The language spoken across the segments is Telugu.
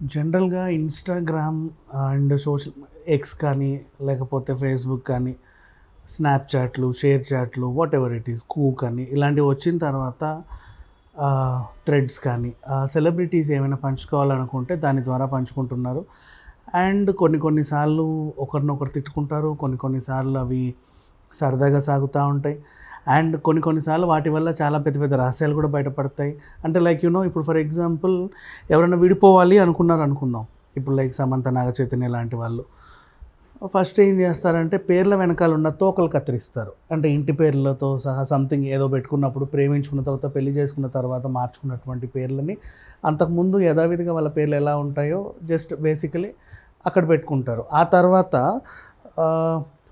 జనరల్గా ఇన్స్టాగ్రామ్ అండ్ సోషల్ ఎక్స్ కానీ లేకపోతే ఫేస్బుక్ కానీ స్నాప్చాట్లు షేర్ చాట్లు వాట్ ఎవర్ ఇట్ ఈస్ కూ కానీ ఇలాంటివి వచ్చిన తర్వాత థ్రెడ్స్ కానీ సెలబ్రిటీస్ ఏమైనా పంచుకోవాలనుకుంటే దాని ద్వారా పంచుకుంటున్నారు. అండ్ కొన్ని కొన్నిసార్లు ఒకరినొకరు తిట్టుకుంటారు కొన్ని కొన్నిసార్లు అవి సరదాగా సాగుతూ ఉంటాయి. అండ్ కొన్ని కొన్నిసార్లు వాటి వల్ల చాలా పెద్ద పెద్ద రహస్యాలు కూడా బయటపడతాయి. అంటే లైక్ యూనో ఇప్పుడు ఫర్ ఎగ్జాంపుల్ ఎవరైనా విడిపోవాలి అనుకున్నారు అనుకుందాం. ఇప్పుడు లైక్ సమంత నాగ చైతన్య లాంటి వాళ్ళు. ఫస్ట్ ఏం చేస్తారంటే పేర్ల వెనకాల ఉన్న తోకలు కత్తిరిస్తారు. అంటే ఇంటి పేర్లతో సహా సంథింగ్ ఏదో పెట్టుకున్నప్పుడు ప్రేమించుకున్న తర్వాత పెళ్ళి చేసుకున్న తర్వాత మార్చుకున్నటువంటి పేర్లని అంతకుముందు యథావిధిగా వాళ్ళ పేర్లు ఎలా ఉంటాయో జస్ట్ బేసికలీ అక్కడ పెట్టుకుంటారు. ఆ తర్వాత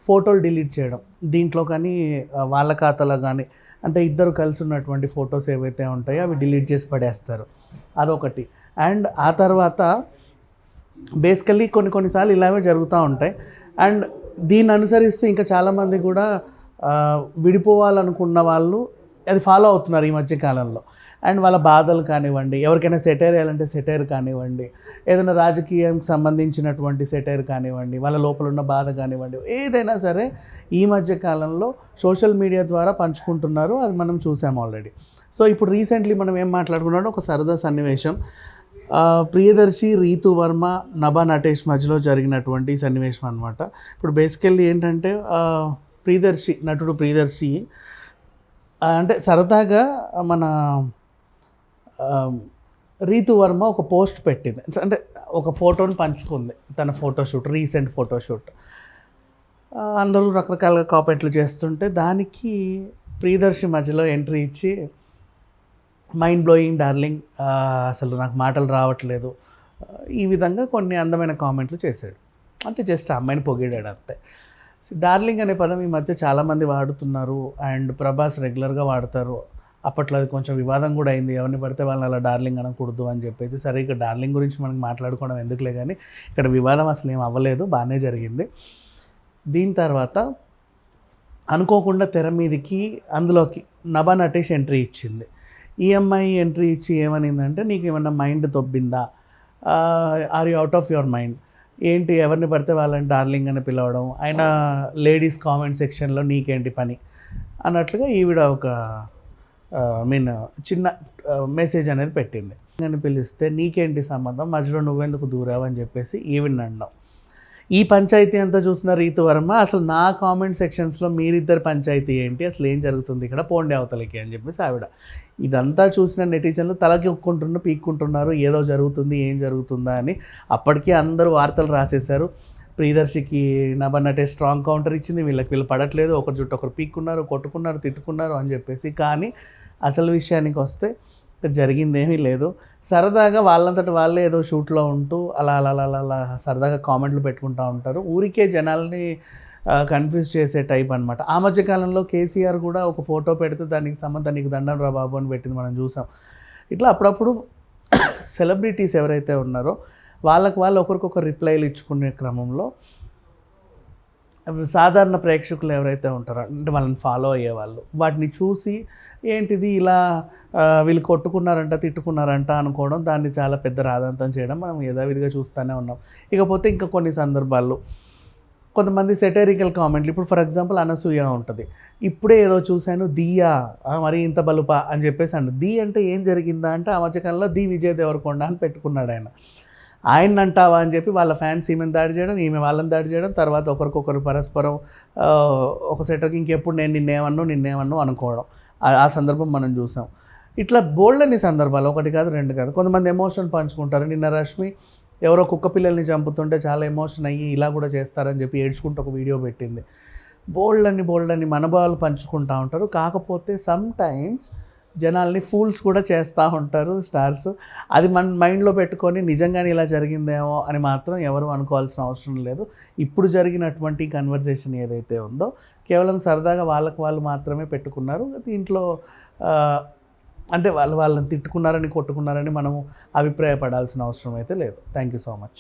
ఫోటోలు డిలీట్ చేయడం. దీంట్లో కానీ వాళ్ళ ఖాతాలో కానీ అంటే ఇద్దరు కలిసి ఉన్నటువంటి ఫొటోస్ ఏవైతే ఉంటాయో అవి డిలీట్ చేసి పడేస్తారు. అదొకటి. అండ్ ఆ తర్వాత బేసికల్లీ కొన్ని కొన్నిసార్లు ఇలాగే జరుగుతూ ఉంటాయి. అండ్ దీన్ని అనుసరిస్తూ ఇంకా చాలామంది కూడా విడిపోవాలనుకున్న వాళ్ళు అది ఫాలో అవుతున్నారు ఈ మధ్య కాలంలో. అండ్ వాళ్ళ బాధలు కానివ్వండి ఎవరికైనా సెటైర్ వేయాలంటే సెటైర్ కానివ్వండి ఏదైనా రాజకీయానికి సంబంధించినటువంటి సెటైర్ కానివ్వండి వాళ్ళ లోపల ఉన్న బాధ కానివ్వండి ఏదైనా సరే ఈ మధ్య కాలంలో సోషల్ మీడియా ద్వారా పంచుకుంటున్నారు అది మనం చూసాం ఆల్రెడీ సో ఇప్పుడు రీసెంట్లీ మనం ఏం మాట్లాడుకున్నాడో ఒక సరదా సన్నివేశం. ప్రియదర్శి రీతు వర్మ నభా నటేష్ మధ్యలో జరిగినటువంటి సన్నివేశం అనమాట ఇప్పుడు బేసికల్లీ ఏంటంటే ప్రియదర్శి నటుడు ప్రియదర్శి అంటే సరదాగా మన రీతు వర్మ ఒక పోస్ట్ పెట్టింది. అంటే ఒక ఫోటోని పంచుకుంది. తన ఫోటోషూట్ రీసెంట్ ఫోటోషూట్. అందరూ రకరకాలుగా కామెంట్లు చేస్తుంటే దానికి ప్రియదర్శి మధ్యలో ఎంట్రీ ఇచ్చి మైండ్ బ్లోయింగ్ డార్లింగ్ అసలు నాకు మాటలు రావట్లేదు. ఈ విధంగా కొన్ని అందమైన కామెంట్లు చేశాడు. అంటే జస్ట్ ఆ అమ్మాయిని పొగిడాడు అంతే. డార్లింగ్ అనే పదం ఈ మధ్య చాలామంది వాడుతున్నారు అండ్ ప్రభాస్ రెగ్యులర్గా వాడతారు. అప్పట్లో అది కొంచెం వివాదం కూడా అయింది. ఎవరిని పడితే వాళ్ళని అలా డార్లింగ్ అనకూడదు అని చెప్పేసి సరే ఇక డార్లింగ్ గురించి మనకి మాట్లాడుకోవడం ఎందుకులే కానీ ఇక్కడ వివాదం అసలు ఏం అవ్వలేదు. బాగానే జరిగింది. దీని తర్వాత అనుకోకుండా తెర మీదకి అందులోకి నభా నటేష్ ఎంట్రీ ఇచ్చింది. ఈఎంఐ ఎంట్రీ ఇచ్చి ఏమనిందంటే నీకు ఏమన్నా mind తొబ్బిందా are you out of your mind ఏంటి ఎవరిని పడితే వాళ్ళని డార్లింగ్ అని పిలవడం? అయినా లేడీస్ కామెంట్ సెక్షన్లో నీకేంటి పని? అన్నట్లుగా ఈవిడ ఒక మీన్ చిన్న మెసేజ్ అనేది పెట్టింది. అని పిలిస్తే నీకేంటి సంబంధం? మధ్యలో నువ్వెందుకు దూరావు అని చెప్పేసి ఈవిడ అన్నాం. ఈ పంచాయతీ అంతా చూసిన రీతు వర్మ అసలు నా కామెంట్ సెక్షన్స్లో మీరిద్దరు పంచాయతీ ఏంటి? అసలు ఏం జరుగుతుంది ఇక్కడ? పోండి అవతలకి అని చెప్పేసి ఆవిడ. ఇదంతా చూసిన నెటిజన్లు తలకి ఒక్కుంటున్న పీక్కుంటున్నారు. ఏదో జరుగుతుంది ఏం జరుగుతుందా అని అప్పటికే అందరూ వార్తలు రాసేశారు. ప్రియదర్శికి నభన్నటే స్ట్రాంగ్ కౌంటర్ ఇచ్చింది. వీళ్ళకి వీళ్ళు పడట్లేదు. ఒకరి జుట్టు ఒకరు పీక్కున్నారు కొట్టుకున్నారు తిట్టుకున్నారు అని చెప్పేసి. కానీ అసలు విషయానికి వస్తే జరిగిందేమీ లేదు. సరదాగా వాళ్ళంతటి వాళ్ళే ఏదో షూట్లో ఉంటూ అలా అలా అలా అలా అలా సరదాగా కామెంట్లు పెట్టుకుంటూ ఉంటారు. ఊరికే జనాల్ని కన్ఫ్యూజ్ చేసే టైప్ అనమాట ఆ మధ్య కాలంలో కేసీఆర్ కూడా ఒక ఫోటో పెడితే దానికి సంబంధం నీకు దండం రా బాబు అని పెట్టింది మనం చూసాం. ఇట్లా అప్పుడప్పుడు సెలబ్రిటీస్ ఎవరైతే ఉన్నారో వాళ్ళకి వాళ్ళు ఒకరికొకరు రిప్లైలు ఇచ్చుకునే క్రమంలో సాధారణ ప్రేక్షకులు ఎవరైతే ఉంటారో అంటే వాళ్ళని ఫాలో అయ్యేవాళ్ళు. వాటిని చూసి ఏంటిది ఇలా వీళ్ళు కొట్టుకున్నారంట తిట్టుకున్నారంట అనుకోవడం దాన్ని చాలా పెద్ద రాదంతం చేయడం మనం యథావిధిగా చూస్తూనే ఉన్నాం. ఇకపోతే ఇంకా కొన్ని సందర్భాల్లో కొంతమంది సెటరికల్ కామెంట్లు ఇప్పుడు ఫర్ ఎగ్జాంపుల్ అనసూయ ఉంటుంది. ఇప్పుడే ఏదో చూశాను దియా మరి ఇంత బలుపా అని చెప్పేసి అండి ది అంటే ఏం జరిగిందా అంటే ఆ మధ్యకాలంలో ది విజయ్ దేవరకొండ అని పెట్టుకున్నాడు ఆయన ఆయన అంటావా అని చెప్పి వాళ్ళ ఫ్యాన్స్ ఈమెను దాడి చేయడం ఈమె వాళ్ళని దాడి చేయడం తర్వాత ఒకరికొకరు పరస్పరం ఒక సెటర్కి ఇంకెప్పుడు నేను నిన్నేమన్ను నిన్నేమన్ను అనుకోవడం. ఆ- సందర్భం మనం చూసాం. ఇట్లా బోల్డ్ సందర్భాలు ఒకటి కాదు రెండు కాదు కొంతమంది ఎమోషన్ పంచుకుంటారు. నిన్న రష్మి ఎవరో కుక్క పిల్లల్ని చంపుతుంటే చాలా ఎమోషన్ అయ్యి ఇలా కూడా చేస్తారని చెప్పి ఏడ్చుకుంటూ ఒక వీడియో పెట్టింది. బోల్డ్ అని బోల్డ్ అని మనభావాలు పంచుకుంటూ ఉంటారు. కాకపోతే సమ్ టైమ్స్ జనాల్ని ఫూల్స్ కూడా చేస్తూ ఉంటారు స్టార్స్ అది మన మైండ్లో పెట్టుకొని నిజంగానే ఇలా జరిగిందేమో అని మాత్రం ఎవరు అనుకోవాల్సిన అవసరం లేదు. ఇప్పుడు జరిగినటువంటి కన్వర్జేషన్ ఏదైతే ఉందో కేవలం సరదాగా వాళ్ళకి వాళ్ళు మాత్రమే పెట్టుకున్నారు. దీంట్లో అంటే వాళ్ళు వాళ్ళని తిట్టుకున్నారని కొట్టుకున్నారని మనము అభిప్రాయపడాల్సిన అవసరం అయితే లేదు. Thank you so much